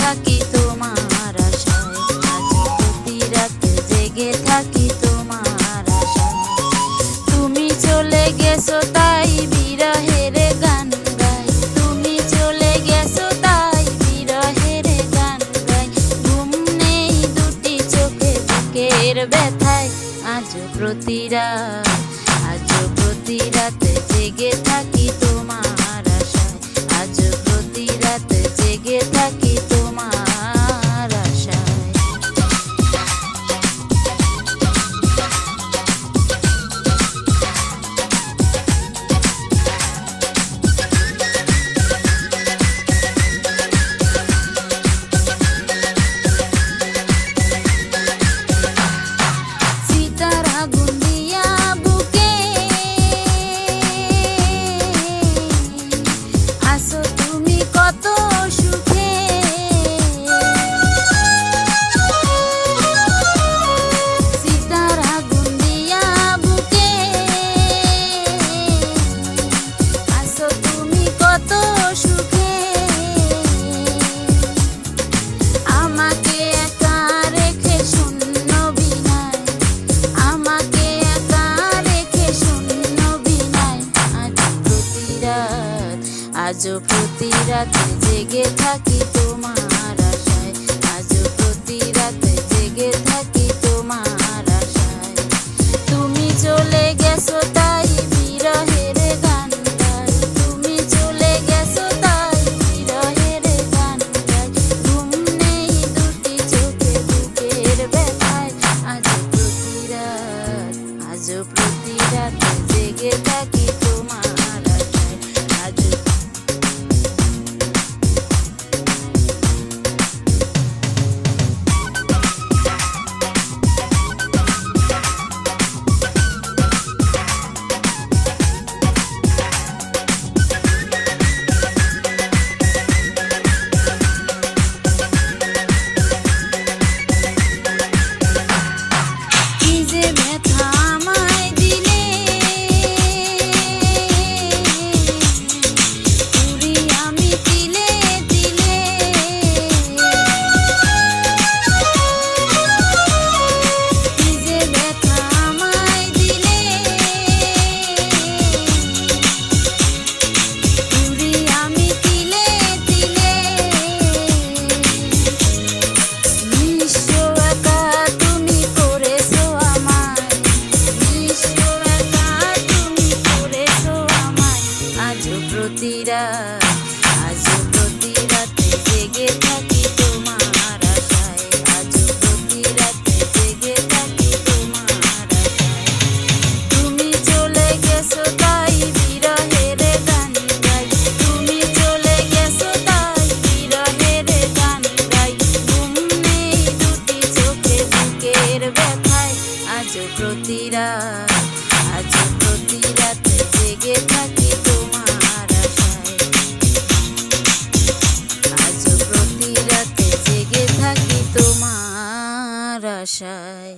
থাকি আজ প্রতি রাত জেগে থাকি তুমি চলে গেছো তাই তুমি চলে গেছো তাই ঘুম নেই দুটি চোখে ব্যথায়। আজ প্রতি রাত প্রতি জেগে থাকি আজও প্রতি রাতে জেগে থাকি তোমার আশায়। আজও প্রতি রাতে জেগে থাকি তোমার আশায়। তুমি চলে গেছো তাই বিরহের গান গাই তুমি চলে গেছো তাই বিরহের গান গাই ঘুম নেই দুটি চোখে, বুকের ব্যথায়। আজও প্রতি রাত আজও প্রতি রাতে জেগে থাকি প্রতিরাত প্রতিরাতে জেগে থাকি তোমার আজ জেগে থাকি তোমার আশায়।